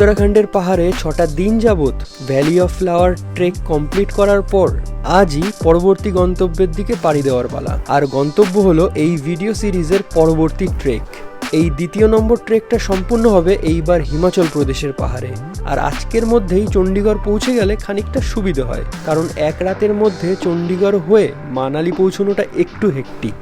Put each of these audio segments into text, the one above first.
উত্তরাখণ্ডের পাহাড়ে ছটা দিন যাবৎ valley of flower trek complete করার পর আজই পরবর্তী গন্তব্যের দিকে পাড়ি দেওয়ার পালা। আর গন্তব্য হলো এই ভিডিও সিরিজের পরবর্তী ট্রেক এই দ্বিতীয় নম্বর ট্রেকটা সম্পূর্ণ হবে এইবার হিমাচল প্রদেশের পাহাড়ে। আর আজকের মধ্যেই চণ্ডীগড় পৌঁছে গেলে খানিকটা সুবিধে হয়, কারণ এক রাতের মধ্যে চণ্ডীগড় হয়ে মানালি পৌঁছানোটা একটু হেকটিক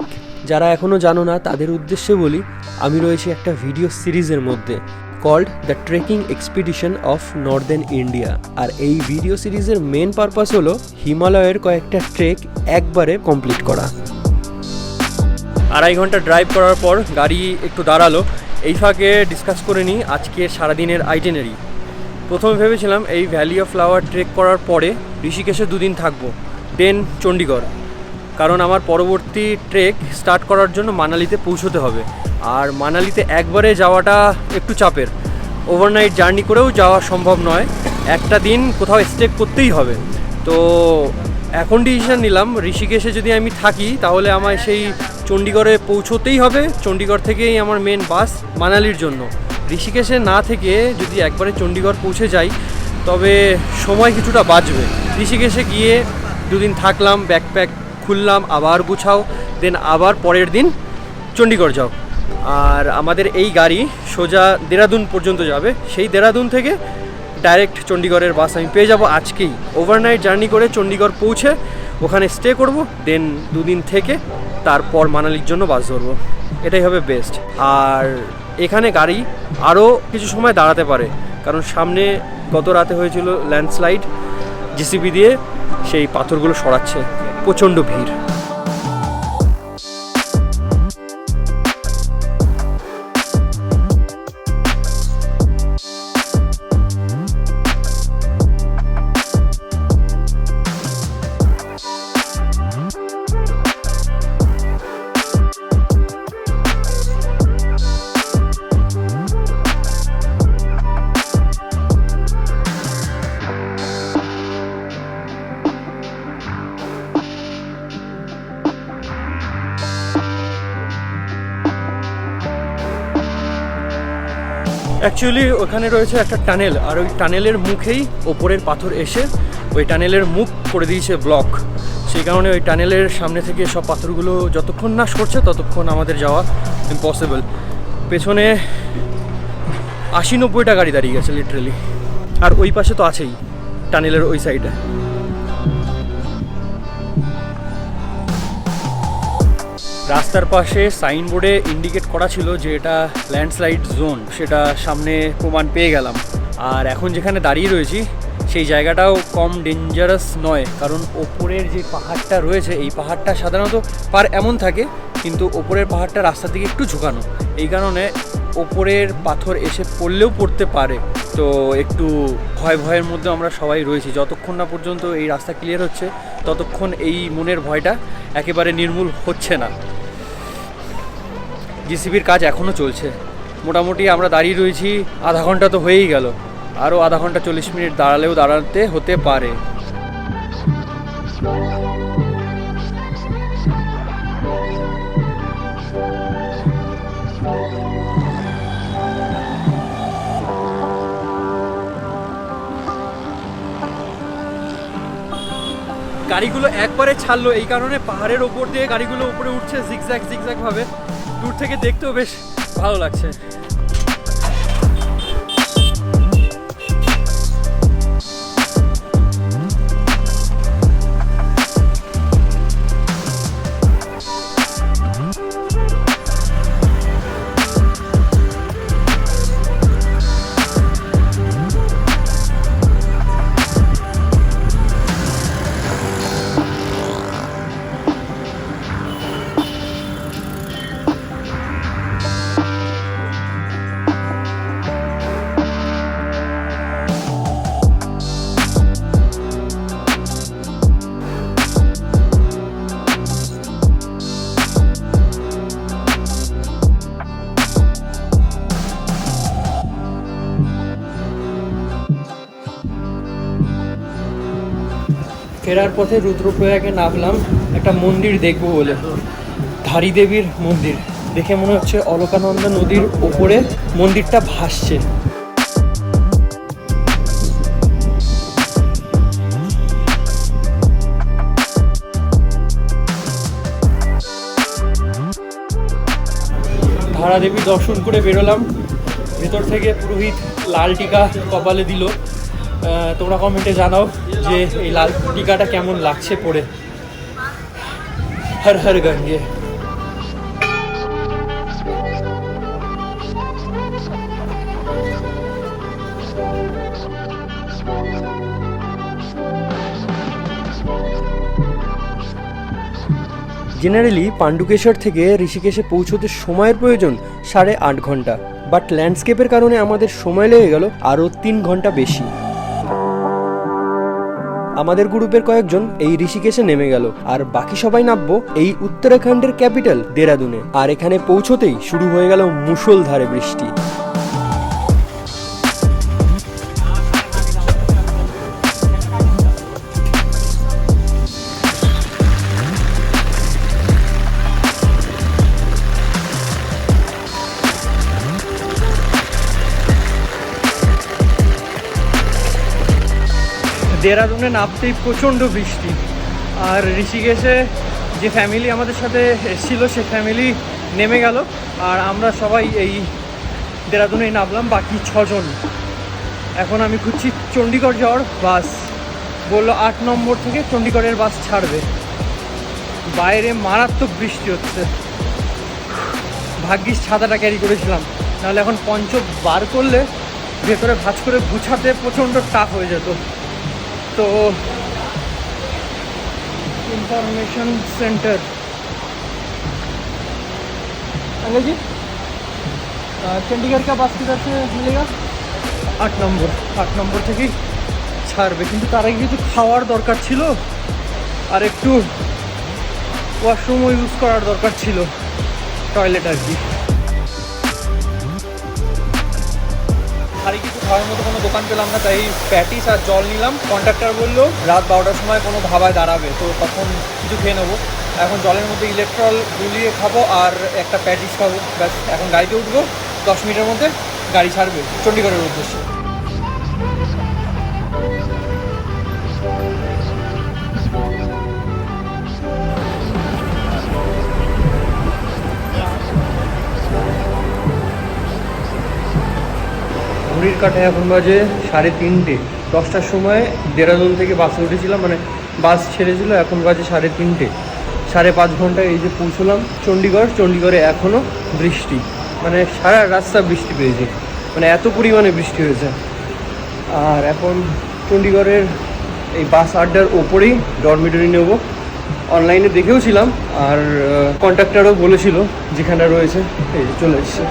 যারা এখনও জানো না, তাদের উদ্দেশ্যে বলি, আমি রয়েছি একটা ভিডিও সিরিজের মধ্যে। Called the trekking expedition of northern India আর এই ভিডিও সিরিজের মেন পারপাস হলো হিমালয়ের কয়েকটা ট্রেক একবারে কমপ্লিট করা। আড়াই ঘণ্টা ড্রাইভ করার পর গাড়ি একটু দাঁড়াল। এই ফাঁকে ডিসকাস করে নিই আজকে সারাদিনের আইটেনারি প্রথমে ভেবেছিলাম এই ভ্যালি অফ ফ্লাওয়ার ট্রেক করার পরে ঋষিকেশে দুদিন থাকব দেন চণ্ডীগড়। কারণ আমার পরবর্তী ট্রেক স্টার্ট করার জন্য মানালিতে পৌঁছতে হবে। আর মানালিতে একবারে যাওয়াটা একটু চাপের। ওভারনাইট জার্নি করেও যাওয়া সম্ভব নয়। একটা দিন কোথাও স্টে করতেই হবে। তো এখন ডিসিশন নিলাম, ঋষিকেশে যদি আমি থাকি, তাহলে আমায় সেই চণ্ডীগড়ে পৌঁছতেই হবে। চণ্ডীগড় থেকেই আমার মেন বাস মানালির জন্য। ঋষিকেশে না থেকে যদি একবারে চণ্ডীগড় পৌঁছে যাই, তবে সময় কিছুটা বাঁচবে। ঋষিকেশে গিয়ে দুদিন থাকলাম ব্যাকপ্যাক খুললাম, আবার গুছাও দেন আবার পরের দিন চণ্ডীগড় যাও। আর আমাদের এই গাড়ি সোজা দেরাদুন পর্যন্ত যাবে। সেই দেরাদুন থেকে ডাইরেক্ট চণ্ডীগড়ের বাস আমি পেয়ে যাব আজকেই। ওভারনাইট জার্নি করে চণ্ডীগড় পৌঁছে ওখানে স্টে করব দেন দুদিন থেকে তারপর মানালির জন্য বাস ধরবো। এটাই হবে বেস্ট আর এখানে গাড়ি আরও কিছু সময় দাঁড়াতে পারে। কারণ সামনে গত রাতে হয়েছিল ল্যান্ডস্লাইড জিসিবি দিয়ে সেই পাথরগুলো সরাচ্ছে। প্রচণ্ড ভিড়। অ্যাকচুয়ালি ওখানে রয়েছে একটা টানেল আর ওই টানেলের মুখেই ওপরের পাথর এসে ওই টানেলের মুখ করে দিয়েছে ব্লক সেই কারণে ওই টানেলের সামনে থেকে সব পাথরগুলো যতক্ষণ নাশ করছে, ততক্ষণ আমাদের যাওয়া ইম্পসিবল পেছনে আশি নব্বইটা গাড়ি দাঁড়িয়ে গেছে লিটারেলি আর ওই পাশে তো আছেই টানেলের ওই সাইডে রাস্তার পাশে সাইনবোর্ডে ইন্ডিকেট করা ছিল যে এটা ল্যান্ডস্লাইড জোন, সেটা সামনে প্রমাণ পেয়ে গেলাম। আর এখন যেখানে দাঁড়িয়ে রয়েছি, সেই জায়গাটাও কম ডেঞ্জারাস নয়, কারণ ওপরের যে পাহাড়টা রয়েছে, এই পাহাড়টা সাধারণত পার এমন থাকে, কিন্তু ওপরের পাহাড়টা রাস্তার দিকে একটু ঝুঁকানো। এই কারণে ওপরের পাথর এসে পড়লেও পড়তে পারে। তো একটু ভয় ভয়ের মধ্যে আমরা সবাই রয়েছি। যতক্ষণ না পর্যন্ত এই রাস্তা ক্লিয়ার হচ্ছে, ততক্ষণ এই মনের ভয়টা একেবারে নির্মূল হচ্ছে না। জিসিবির কাজ এখনও চলছে। মোটামুটি আমরা দাঁড়িয়ে রয়েছি, আধা ঘণ্টা তো হয়েই গেল। আরও আধা ঘণ্টা চল্লিশ মিনিট দাঁড়ালেও দাঁড়াতে হতে পারে। গাড়িগুলো একবারে ছাড়লো, এই কারণে পাহাড়ের ওপর দিয়ে গাড়িগুলো উপরে উঠছে জিগজ্যাগ জিগজ্যাগ ভাবে। দূর থেকে দেখতেও বেশ ভালো লাগছে। ফেরার পথে রুদ্রপ্রয়াগে নামলাম একটা মন্দির দেখব বলে। ধারী দেবীর মন্দির। দেখে মনে হচ্ছে অলকানন্দা নদীর ওপরে মন্দিরটা ভাসছে। ধারাদেবী দর্শন করে বেরোলাম। ভেতর থেকে পুরোহিত লাল টিকা কপালে দিল। তোমরা কমেন্টে জানাও যে এই লাল টিকাটা কেমন লাগছে পরে। হর হর গঙ্গে। জেনারেলি পাণ্ডুকেশ্বর থেকে ঋষিকেশে পৌঁছতে সময়ের প্রয়োজন সাড়ে আট ঘণ্টা বাট ল্যান্ডস্কেপের কারণে আমাদের সময় লেগে গেল আরও তিন ঘণ্টা বেশি। আমাদের গ্রুপের কয়েকজন এই ঋষিকেশে নেমে গেল। আর বাকি সবাই নামবো এই উত্তরাখণ্ডের ক্যাপিটাল দেরাদুনে। আর এখানে পৌঁছতেই শুরু হয়ে গেল মুষলধারে বৃষ্টি। দেরাদুনে নামতেই প্রচণ্ড বৃষ্টি। আর ঋষিকেশে যে ফ্যামিলি আমাদের সাথে এসেছিল, সে ফ্যামিলি নেমে গেল। আর আমরা সবাই এই দেরাদুনেই নামলাম, বাকি ছজন। এখন আমি খুঁজছি চণ্ডীগড় যাওয়ার বাস। বলল আট নম্বর থেকে চণ্ডীগড়ের বাস ছাড়বে। বাইরে মারাত্মক বৃষ্টি হচ্ছে। ভাগ্যিস ছাতাটা ক্যারি করেছিলাম। নাহলে এখন পঞ্চ বার করলে ভেতরে ভাঁজ করে গুছাতে প্রচণ্ড টাফ হয়ে যেত। तो इंफॉर्मेशन सेंटर अंकल जी अ, चंडीगढ़ का बस किधर से मिलेगा আট নম্বর আট নম্বর থেকেই ছাড়বে কিন্তু তার আগে কিছু খাওয়ার দরকার ছিল আর একটু ওয়াশরুমও ইউজ করার দরকার ছিল টয়লেট আর কি ভারী কিছু খাওয়ার মতো কোনো দোকান পেলাম না, তাই প্যাটিস আর জল নিলাম। কন্ট্রাক্টর বলল, রাত বারোটার সময় কোনো ভাবায় দাঁড়াবে, তো তখন কিছু খেয়ে নেব। এখন জলের মধ্যে ইলেকট্রল গুলিয়ে খাব আর একটা প্যাটিস খাব। ব্যাস, এখন গাড়িতে উঠবো, দশ মিনিটের মধ্যে গাড়ি ছাড়বে, চণ্ডীগড়ের উদ্দেশ্যে। ঘড়ির কাঠায় এখন বাজে সাড়ে তিনটে। দশটার সময় দেরাদুন থেকে বাসে উঠেছিলাম মানে বাস ছেড়েছিল, এখন বাজে সাড়ে তিনটে। সাড়ে পাঁচ ঘন্টায় এই যে পৌঁছলাম চণ্ডীগড়, চণ্ডীগড়ে এখনও বৃষ্টি। মানে সারা রাস্তা বৃষ্টি পেয়েছে। মানে এত পরিমাণে বৃষ্টি হয়েছে। আর এখন চণ্ডীগড়ের এই বাস আড্ডার ওপরেই ডরমিটরি নেব। অনলাইনে দেখেও ছিলাম আর কন্ট্রাক্টরও বলেছিল যেখানে রয়েছে, এই চলে এসছে।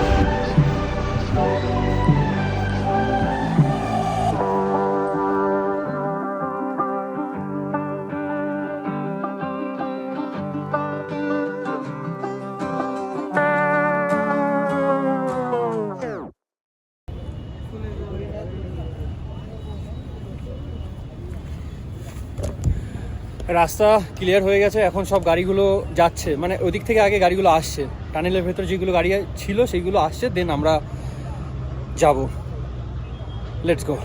রাস্তা ক্লিয়ার হয়ে গেছে, এখন সব গাড়িগুলো যাচ্ছে। মানে ওদিক থেকে আগে গাড়িগুলো আসছে। টানেলের ভেতর যেগুলো গাড়ি ছিল, সেইগুলো আসছে দেন আমরা যাব। Let's go